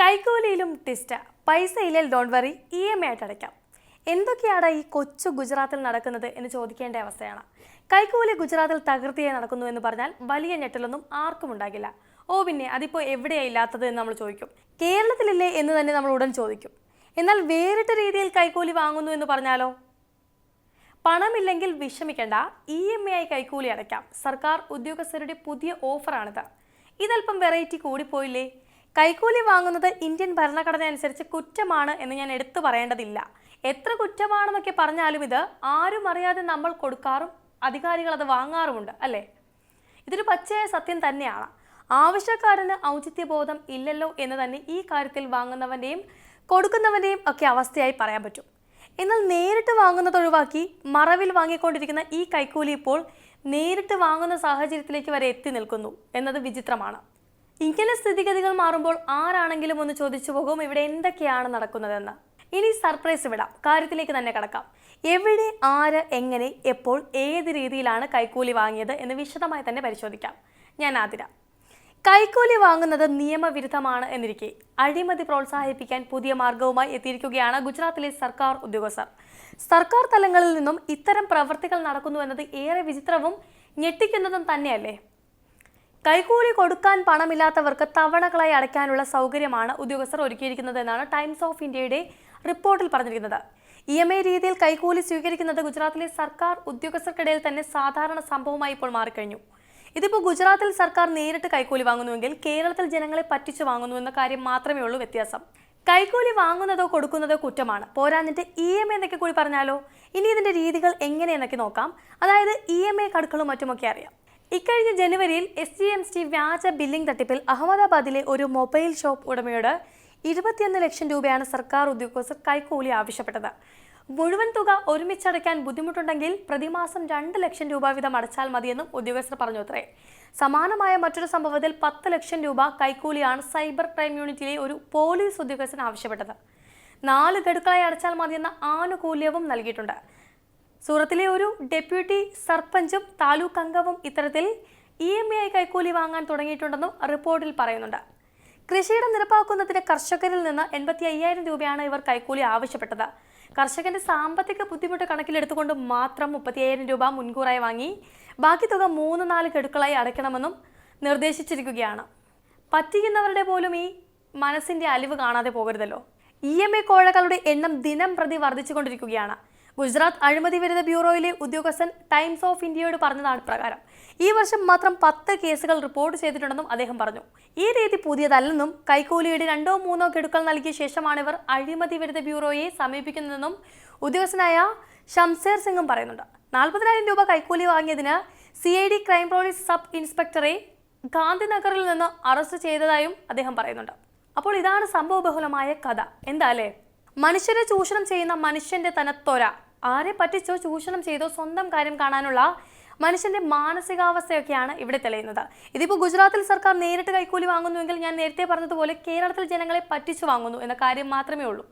കൈക്കൂലിയിലും ടിസ്റ്റ. പൈസ ഇല്ലേൽ don't worry E M I ആയിട്ട് അടയ്ക്കാം. എന്തൊക്കെയാണ് ഈ കൊച്ചു ഗുജറാത്തിൽ നടക്കുന്നത് എന്ന് ചോദിക്കേണ്ട അവസ്ഥയാണ്. കൈക്കൂലി ഗുജറാത്തിൽ തകൃതിയായി നടക്കുന്നു എന്ന് പറഞ്ഞാൽ വലിയ ഞെട്ടലൊന്നും ആർക്കും ഉണ്ടാകില്ല. ഓ പിന്നെ അതിപ്പോൾ എവിടെയാണ് ഇല്ലാത്തത് എന്ന് നമ്മൾ ചോദിക്കും. കേരളത്തിലില്ലേ എന്ന് തന്നെ നമ്മൾ ഉടൻ ചോദിക്കും. എന്നാൽ വേറിട്ട രീതിയിൽ കൈക്കൂലി വാങ്ങുന്നു എന്ന് പറഞ്ഞാലോ? പണമില്ലെങ്കിൽ വിഷമിക്കേണ്ട ഇ എം ഐ ആയി കൈക്കൂലി അടയ്ക്കാം. സർക്കാർ ഉദ്യോഗസ്ഥരുടെ പുതിയ ഓഫറാണിത്. ഇതല്പം വെറൈറ്റി കൂടിപ്പോയില്ലേ? കൈക്കൂലി വാങ്ങുന്നത് ഇന്ത്യൻ ഭരണഘടന അനുസരിച്ച് കുറ്റമാണ് എന്ന് ഞാൻ എടുത്തു പറയേണ്ടതില്ല. എത്ര കുറ്റമാണെന്നൊക്കെ പറഞ്ഞാലും ഇത് ആരും അറിയാതെ നമ്മൾ കൊടുക്കാറും അധികാരികൾ അത് വാങ്ങാറുമുണ്ട് അല്ലേ? ഇതൊരു പച്ചയായ സത്യം തന്നെയാണ്. ആവശ്യക്കാരന് ഔചിത്യബോധം ഇല്ലല്ലോ എന്ന് തന്നെ ഈ കാര്യത്തിൽ വാങ്ങുന്നവന്റെയും കൊടുക്കുന്നവന്റെയും ഒക്കെ അവസ്ഥയായി പറയാൻ പറ്റും. എന്നാൽ നേരിട്ട് വാങ്ങുന്നത് ഒഴിവാക്കി മറവിൽ വാങ്ങിക്കൊണ്ടിരിക്കുന്ന ഈ കൈക്കൂലി ഇപ്പോൾ നേരിട്ട് വാങ്ങുന്ന സാഹചര്യത്തിലേക്ക് വരെ എത്തി നിൽക്കുന്നു എന്നത് വിചിത്രമാണ്. ഇങ്ങനെ സ്ഥിതിഗതികൾ മാറുമ്പോൾ ആരാണെങ്കിലും ഒന്ന് ചോദിച്ചു പോകും ഇവിടെ എന്തൊക്കെയാണ് നടക്കുന്നതെന്ന്. ഇനി സർപ്രൈസ് വിടാം. കാര്യത്തിലേക്ക് തന്നെ കടക്കാം. എവിടെ ആര് എങ്ങനെ എപ്പോൾ ഏത് രീതിയിലാണ് കൈക്കൂലി വാങ്ങിയത് എന്ന് വിശദമായി തന്നെ പരിശോധിക്കാം. ഞാൻ ആതിര. കൈക്കൂലി വാങ്ങുന്നത് നിയമവിരുദ്ധമാണ് എന്നിരിക്കെ. അഴിമതി പ്രോത്സാഹിപ്പിക്കാൻ പുതിയ മാർഗവുമായി എത്തിയിരിക്കുകയാണ് ഗുജറാത്തിലെ സർക്കാർ ഉദ്യോഗസ്ഥർ. സർക്കാർ തലങ്ങളിൽ നിന്നും ഇത്തരം പ്രവൃത്തികൾ നടക്കുന്നു എന്നത് ഏറെ വിചിത്രവും ഞെട്ടിക്കുന്നതും തന്നെയല്ലേ? കൈക്കൂലി കൊടുക്കാൻ പണമില്ലാത്തവർക്ക് തവണകളായി അടയ്ക്കാനുള്ള സൗകര്യമാണ് ഉദ്യോഗസ്ഥർ ഒരുക്കിയിരിക്കുന്നത് എന്നാണ് ടൈംസ് ഓഫ് ഇന്ത്യയുടെ റിപ്പോർട്ടിൽ പറഞ്ഞിരിക്കുന്നത്. ഇ എം ഐ രീതിയിൽ കൈക്കൂലി സ്വീകരിക്കുന്നത് ഗുജറാത്തിലെ സർക്കാർ ഉദ്യോഗസ്ഥർക്കിടയിൽ തന്നെ സാധാരണ സംഭവമായി ഇപ്പോൾ മാറിക്കഴിഞ്ഞു. ഇതിപ്പോൾ ഗുജറാത്തിൽ സർക്കാർ നേരിട്ട് കൈക്കൂലി വാങ്ങുന്നുവെങ്കിൽ കേരളത്തിൽ ജനങ്ങളെ പറ്റിച്ചു വാങ്ങുന്നു എന്ന കാര്യം മാത്രമേ ഉള്ളൂ വ്യത്യാസം. കൈക്കൂലി വാങ്ങുന്നതോ കൊടുക്കുന്നതോ കുറ്റമാണ്. പോരാഞ്ഞിട്ട് ഇ എം എന്നൊക്കെ കൂടി പറഞ്ഞാലോ? ഇനി ഇതിന്റെ രീതികൾ എങ്ങനെയെന്നൊക്കെ നോക്കാം. അതായത് ഇ എം ഐ കടുക്കളും മറ്റുമൊക്കെ അറിയാം. ഇക്കഴിഞ്ഞ ജനുവരിയിൽ എസ് ജി എം ടി വ്യാജ ബില്ലിംഗ് തട്ടിപ്പിൽ അഹമ്മദാബാദിലെ ഒരു മൊബൈൽ ഷോപ്പ് ഉടമയോട് ഇരുപത്തിയൊന്ന് ലക്ഷം രൂപയാണ് സർക്കാർ ഉദ്യോഗസ്ഥർ കൈക്കൂലി ആവശ്യപ്പെട്ടത്. മുഴുവൻ തുക ഒരുമിച്ചടയ്ക്കാൻ ബുദ്ധിമുട്ടുണ്ടെങ്കിൽ പ്രതിമാസം രണ്ട് ലക്ഷം രൂപ വീതം അടച്ചാൽ മതിയെന്നും ഉദ്യോഗസ്ഥർ പറഞ്ഞു അത്രേ. സമാനമായ മറ്റൊരു സംഭവത്തിൽ പത്ത് ലക്ഷം രൂപ കൈക്കൂലിയാണ് സൈബർ ക്രൈം യൂണിറ്റിലെ ഒരു പോലീസ് ഉദ്യോഗസ്ഥൻ ആവശ്യപ്പെട്ടത്. നാല് ഗഡുക്കളായി അടച്ചാൽ മതിയെന്ന ആനുകൂല്യവും നൽകിയിട്ടുണ്ട്. സൂറത്തിലെ ഒരു ഡെപ്യൂട്ടി സർപഞ്ചും താലൂക്ക് അംഗവും ഇത്തരത്തിൽ ഇ എം ഐ കൈക്കൂലി വാങ്ങാൻ തുടങ്ങിയിട്ടുണ്ടെന്നും റിപ്പോർട്ടിൽ പറയുന്നുണ്ട്. കൃഷിയിടം നിരപ്പാക്കുന്നതിന് കർഷകരിൽ നിന്ന് എൺപത്തി അയ്യായിരം രൂപയാണ് ഇവർ കൈക്കൂലി ആവശ്യപ്പെട്ടത്. കർഷകന്റെ സാമ്പത്തിക ബുദ്ധിമുട്ട് കണക്കിലെടുത്തുകൊണ്ട് മാത്രം മുപ്പത്തി അയ്യായിരം രൂപ മുൻകൂറായി വാങ്ങി ബാക്കി തുക മൂന്ന് നാല് ഗഡുക്കളായി അടയ്ക്കണമെന്നും നിർദ്ദേശിച്ചിരിക്കുകയാണ്. പറ്റിക്കുന്നവരുടെ പോലും ഈ മനസ്സിന്റെ അലിവ് കാണാതെ പോകരുതല്ലോ. ഇ എം എ കോഴകളുടെ എണ്ണം ദിനം പ്രതി വർദ്ധിച്ചുകൊണ്ടിരിക്കുകയാണ്. ഗുജറാത്ത് അഴിമതി വിരുദ്ധ ബ്യൂറോയിലെ ഉദ്യോഗസ്ഥൻ ടൈംസ് ഓഫ് ഇന്ത്യയോട് പറഞ്ഞതാണ് പ്രകാരം. ഈ വർഷം മാത്രം പത്ത് കേസുകൾ റിപ്പോർട്ട് ചെയ്തിട്ടുണ്ടെന്നും അദ്ദേഹം പറഞ്ഞു. ഈ രീതി പുതിയതല്ലെന്നും കൈക്കൂലിയുടെ രണ്ടോ മൂന്നോ ഗഡുക്കൾ നൽകിയ ശേഷമാണ് ഇവർ അഴിമതി വിരുദ്ധ ബ്യൂറോയെ സമീപിക്കുന്നതെന്നും ഉദ്യോഗസ്ഥനായ ഷംസേർ സിംഗും പറയുന്നുണ്ട്. നാൽപ്പതിനായിരം രൂപ കൈക്കൂലി വാങ്ങിയതിന് C I D crime branch sub ഇൻസ്പെക്ടറെ ഗാന്ധിനഗറിൽ നിന്ന് അറസ്റ്റ് ചെയ്തതായും അദ്ദേഹം പറയുന്നുണ്ട്. അപ്പോൾ ഇതാണ് സംഭവബഹുലമായ കഥ. എന്താ അല്ലേ? മനുഷ്യരെ ചൂഷണം ചെയ്യുന്ന മനുഷ്യന്റെ തനത്തൊര. ആരെ പറ്റിച്ചോ ചൂഷണം ചെയ്തോ സ്വന്തം കാര്യം കാണാനുള്ള മനുഷ്യന്റെ മാനസികാവസ്ഥയൊക്കെയാണ് ഇവിടെ തെളിയുന്നത്. ഇതിപ്പോൾ ഗുജറാത്തിൽ സർക്കാർ നേരിട്ട് കൈക്കൂലി വാങ്ങുന്നുവെങ്കിൽ ഞാൻ നേരത്തെ പറഞ്ഞതുപോലെ കേരളത്തിൽ ജനങ്ങളെ പറ്റിച്ചു വാങ്ങുന്നു എന്ന കാര്യം മാത്രമേ ഉള്ളൂ.